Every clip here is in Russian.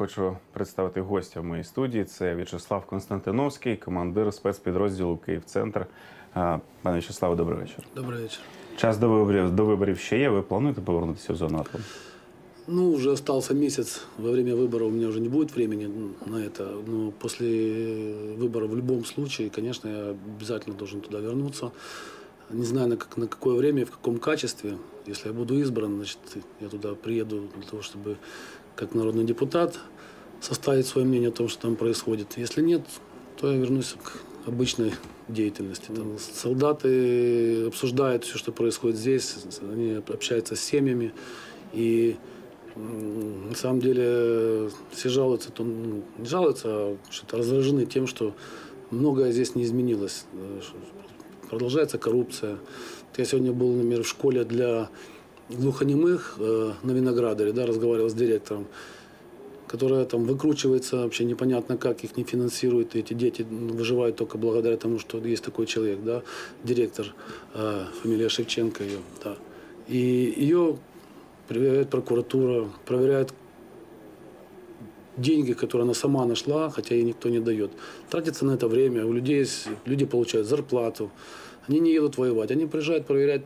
хочу представити гостя в моїй студії. Це В'ячеслав Константиновський, командир спецпідрозділу Київ-Центр. А, Пане В'ячеславе, добрий вечір. Добрый вечер. Час до виборів до виборів ще є. Ви плануєте повернутися в зону АТО? Ну, уже остался месяц. Во время выборов у меня уже не будет времени на это. Но после выборов в любом случае, конечно, я обязательно должен туда вернуться. Не знаю, на, как, на какое время и в каком качестве. Если я буду избран, значит, я туда приеду для того, чтобы как народный депутат составить свое мнение о том, что там происходит. Если нет, то я вернусь к обычной деятельности. Там солдаты обсуждают все, что происходит здесь, они общаются с семьями. И на самом деле все жалуются, то, ну, не жалуются, а что-то раздражены тем, что многое здесь не изменилось. Продолжается коррупция. Я сегодня был, например, в школе для глухонемых э, на Виноградаре, да, разговаривал с директором, которая там выкручивается вообще непонятно как, их не финансируют, и эти дети выживают только благодаря тому, что есть такой человек, да, директор, э, фамилия Шевченко ее, да. И ее проверяет прокуратура, проверяет деньги, которые она сама нашла, хотя ей никто не дает. Тратится на это время, у людей есть, люди получают зарплату, они не едут воевать, они приезжают проверять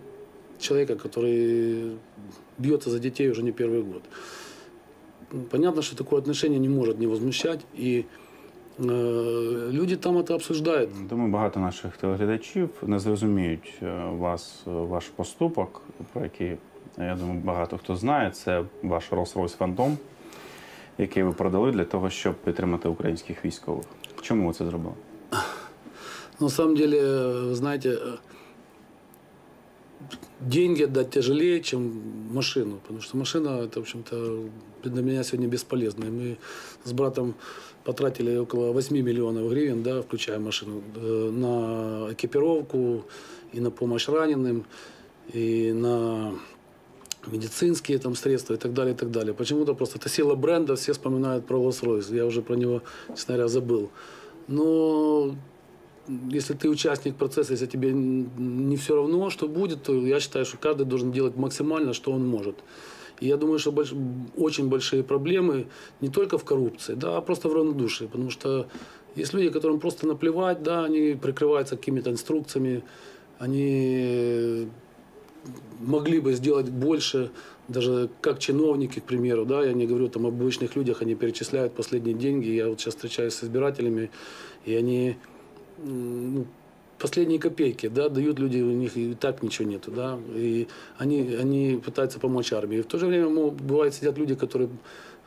человека, который бьется за детей уже не первый год. Ну, Понятно, что такое отношение не может не возмущать, и э, люди там это обсуждают. Думаю, багато наших телеглядачів не зрозуміють е, вас, е, ваш поступок, про який я думаю, багато хто знає. Це ваш Rolls-Royce Phantom, який ви продали для того, щоб підтримати українських військових. Чому ви це зробили? На самом деле, э, вы знаете, э, деньги отдать тяжелее, чем машину. Потому что машина, это, в общем-то, для меня сегодня бесполезна. И мы с братом потратили около 8 миллионов гривен, да, включая машину, э, на экипировку и на помощь раненым, и на медицинские там средства и так далее, и так далее. Почему-то просто это сила бренда, все вспоминают про Rolls-Royce. Я уже про него, честно говоря, забыл. Но если ты участник процесса, если тебе не все равно, что будет, то я считаю, что каждый должен делать максимально, что он может. И я думаю, что больш- очень большие проблемы не только в коррупции, да, а просто в равнодушии. Потому что есть люди, которым просто наплевать, да, они прикрываются какими-то инструкциями, они могли бы сделать больше, даже как чиновники, к примеру, да, я не говорю там об обычных людях, они перечисляют последние деньги, я вот сейчас встречаюсь с избирателями, и они ну, последние копейки, да, дают люди, у них и так ничего нету, да, и они, они пытаются помочь армии. В то же время, ну, бывает, сидят люди, которые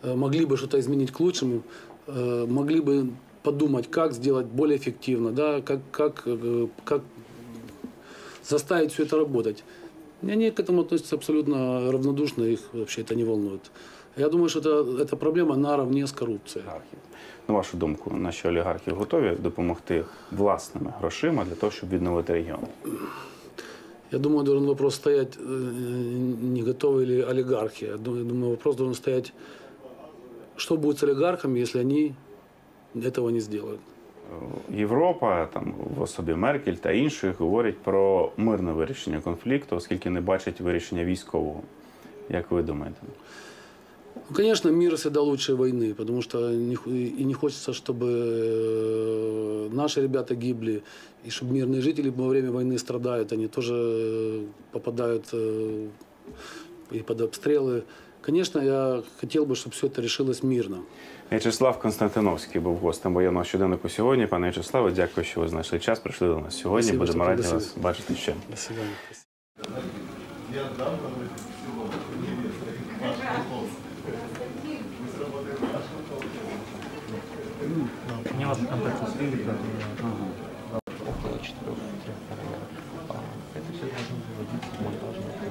э, могли бы что-то изменить к лучшему, э, могли бы подумать, как сделать более эффективно, да, как, как, э, как заставить все это работать. И Они к этому относятся абсолютно равнодушно, их вообще это не волнует. Я думаю, что это, это проблема наравне с коррупцией. олігархів. На вашу думку, наші олігархи готові допомогти власними грошима для того, щоб відновити регіон? Я думаю, должен вопрос стоять, э, не готовы ли олигархи. Я думаю, думаю, вопрос должен стоять, что будет с олигархами, если они этого не сделают. Європа, там в особі Меркель та інших, говорять про мирне вирішення конфлікту, оскільки не бачать вирішення військового. Як ви думаєте? Ну, конечно, мир всегда лучше войны, потому что не ху- и не хочется, чтобы э, наши ребята гибли, и чтобы мирные жители во время войны страдают, они тоже э, попадают э, и под обстрелы. Конечно, я хотел бы, чтобы все это решилось мирно. В'ячеслав Константиновський був гостем воєнного щоденнику сьогодні. Пане В'ячеславе, дякую, що ви знайшли час. Прийшли до нас сьогодні. Спасибо, Будемо що раді пригласили. вас бачити ще. До Вот контакты слили, как около четырех трех Это все должно выводиться в монтажную.